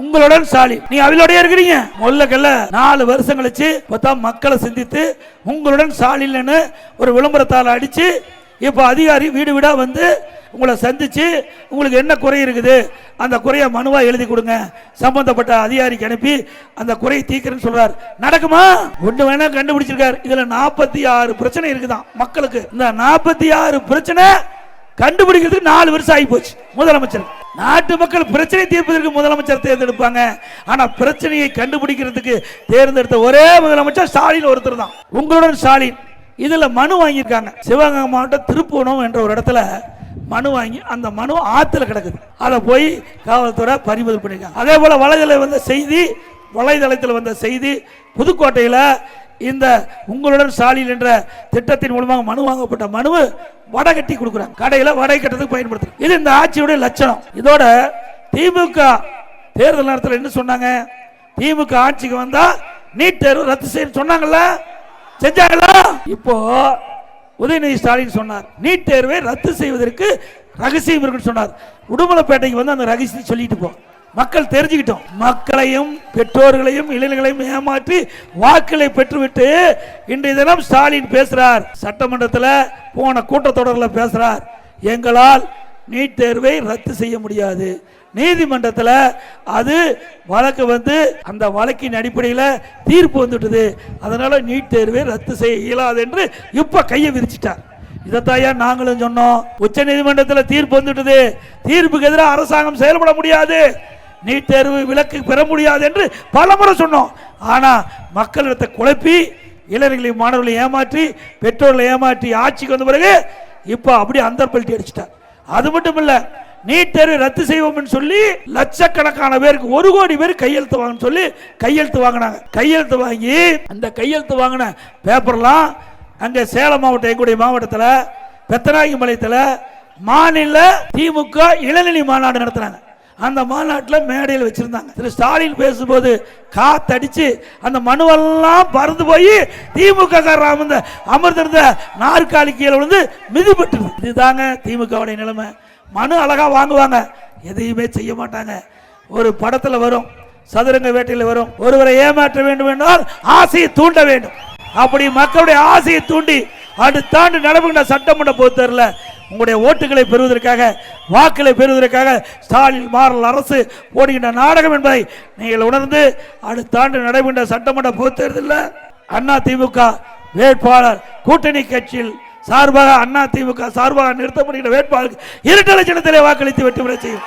உங்களுடன் ஸ்டாலின் நீ அவளோடய இருக்கிறீங்க. முல்லக்கல்ல நாலு வருஷம் கழிச்சு பார்த்தா மக்களை சிந்தித்து உங்களுடன் ஸ்டாலின்னு ஒரு விளம்பரத்தால் அடித்து இப்போ அதிகாரி வீடு வீடாக வந்து உங்களை சந்தித்து உங்களுக்கு என்ன குறை இருக்குது? அந்த குறையை மனுவாக எழுதி கொடுங்க. சம்பந்தப்பட்ட அதிகாரிக்கு அனுப்பி அந்த குறையை தீக்கிறேன்னு சொல்கிறார் நடக்குமா? ஒன்று வேணா கண்டுபிடிச்சிருக்காரு. இதில் நாற்பத்தி ஆறு பிரச்சனை இருக்குதான் மக்களுக்கு. இந்த நாற்பத்தி ஆறு பிரச்சனை கண்டுபிடிக்கிறதுக்கு நாலு வருஷம் ஆகி போச்சு. முதலமைச்சர். நாட்டு மக்கள் பிரச்சனை தீர்ப்பதற்கு முதலமைச்சர் தேர்ந்தெடுப்பாங்க. ஆனா பிரச்சனையை கண்டுபிடிக்கிறதுக்கு தேர்ந்தெடுத்த ஒரே முதலமைச்சர் ஸ்டாலின் ஒருத்தர் தான். உங்களுடன் ஸ்டாலின். இதுல மனு வாங்கியிருக்காங்க. சிவகங்கை மாவட்டம் திருப்பூணம் என்ற ஒரு இடத்துல மனு வாங்கி அந்த மனு ஆத்துல கிடக்குது. அதை போய் காவல்துறை பறிமுதல் பண்ணியிருக்காங்க. அதே போல வலைதள வந்த செய்தி வலைதளத்தில் வந்த செய்தி புதுக்கோட்டையில் இந்த உங்களுடன் ஸ்டாலின் என்ற திட்டத்தின் மூலமாக மனு வாங்கப்பட்ட மனுவு வடை கட்டி கொடுக்குறாங்க. கடையில் வடை கட்டுறதுக்கு பயன்படுத்துறாங்க. இது இந்த ஆட்சியுடைய லட்சணம். இதோட திமுக தேர்தல் நேரத்தில் என்ன சொன்னாங்க? திமுக ஆட்சிக்கு வந்தா நீட் தேர்வு ரத்து செய்ய சொன்னாங்கல்ல? செஞ்சாங்களா? இப்போ உதயநிதி ஸ்டாலின் சொன்னார். நீட் தேர்வை ரத்து செய்வதற்கு ரகசியம் இருக்குன்னு சொன்னார். உடுமலைப்பேட்டைக்கு வந்து அந்த ரகசியத்தை சொல்லிட்டு போ. மக்கள் தெரிஞ்சுக்கிட்டோம். மக்களையும் பெற்றோர்களையும் இளைஞர்களையும் ஏமாற்றி வாக்களை பெற்றுவிட்டு இன்றைய தினம் ஸ்டாலின் பேசுறார். சட்டமன்றத்தில் போன கூட்டத்தொடரில் பேசுறார். எங்களால் நீட் தேர்வை ரத்து செய்ய முடியாது. நீதிமன்றத்தில் அது வழக்கு வந்து அந்த வழக்கின் அடிப்படையில் தீர்ப்பு வந்துட்டுது. அதனால் நீட் தேர்வை ரத்து செய்ய இயலாது என்று இப்போ கையை விரிச்சிட்டார். இதைத்தாயா நாங்களும் சொன்னோம். உச்ச நீதிமன்றத்தில் தீர்ப்பு வந்துட்டுது. தீர்ப்புக்கு எதிராக அரசாங்கம் செயல்பட முடியாது. நீட் தேர்வு விலக்கு பெற முடியாது என்று பலமுறை சொன்னோம். ஆனால் மக்களிடத்தை குழப்பி இளைஞர்களையும் மாணவர்களை ஏமாற்றி பெற்றோர்களை ஏமாற்றி ஆட்சிக்கு வந்த பிறகு இப்போ அப்படியே அந்தர்பல்ட்டி அடிச்சிட்டார். அது மட்டும் இல்லை நீட் தேர்வு ரத்து செய்வோம்னு சொல்லி லட்சக்கணக்கான பேருக்கு ஒரு கோடி பேர் கையெழுத்து வாங்கன்னு சொல்லி கையெழுத்து வாங்கினாங்க. கையெழுத்து வாங்கி அந்த கையெழுத்து வாங்கின பேப்பர்லாம் அங்கே சேலம் மாவட்டம் எங்களுடைய மாவட்டத்தில் பெத்தநாயகி மலையத்தில் மாநில திமுக இளநிலை மாநாடு நடத்துனாங்க. அந்த மாநாட்டில் மேடையில் வச்சுருந்தாங்க. திரு ஸ்டாலின் பேசும்போது காத்தடிச்சு அந்த மனுவெல்லாம் பறந்து போய் திமுக காரர் அமர்ந்திருந்த நாற்காலி கீழே விழுந்து மிதிப்பட்டு இதுதாங்க திமுகவுடைய நிலைமை. மனு அழகாக வாங்குவாங்க. எதையுமே செய்ய மாட்டாங்க. ஒரு படத்தில் வரும். சதுரங்க வேட்டையில் வரும். ஒருவரை ஏமாற்ற வேண்டும் என்றால் ஆசையை தூண்ட வேண்டும். அப்படி மக்களுடைய ஆசையை தூண்டி அடுத்தாண்டு நடப்புகின்ற சட்டமன்ற பொறுத்தரில் உங்களுடைய ஓட்டுகளை பெறுவதற்காக வாக்குகளை பெறுவதற்காக ஸ்டாலின் மாறல் அரசு ஓடுகின்ற நாடகம் என்பதை நீங்கள் உணர்ந்து அடுத்த ஆண்டு நடைபெற்ற சட்டமன்ற பொதுத் தேர்தலில் அண்ணா திமுக வேட்பாளர் கூட்டணி கட்சியில் சார்பாக அண்ணா திமுக சார்பாக நிறுத்தப்படுகின்ற வேட்பாளருக்கு இரட்டை லட்சணத்திலே வாக்களித்து வெற்றி பெற செய்யும்.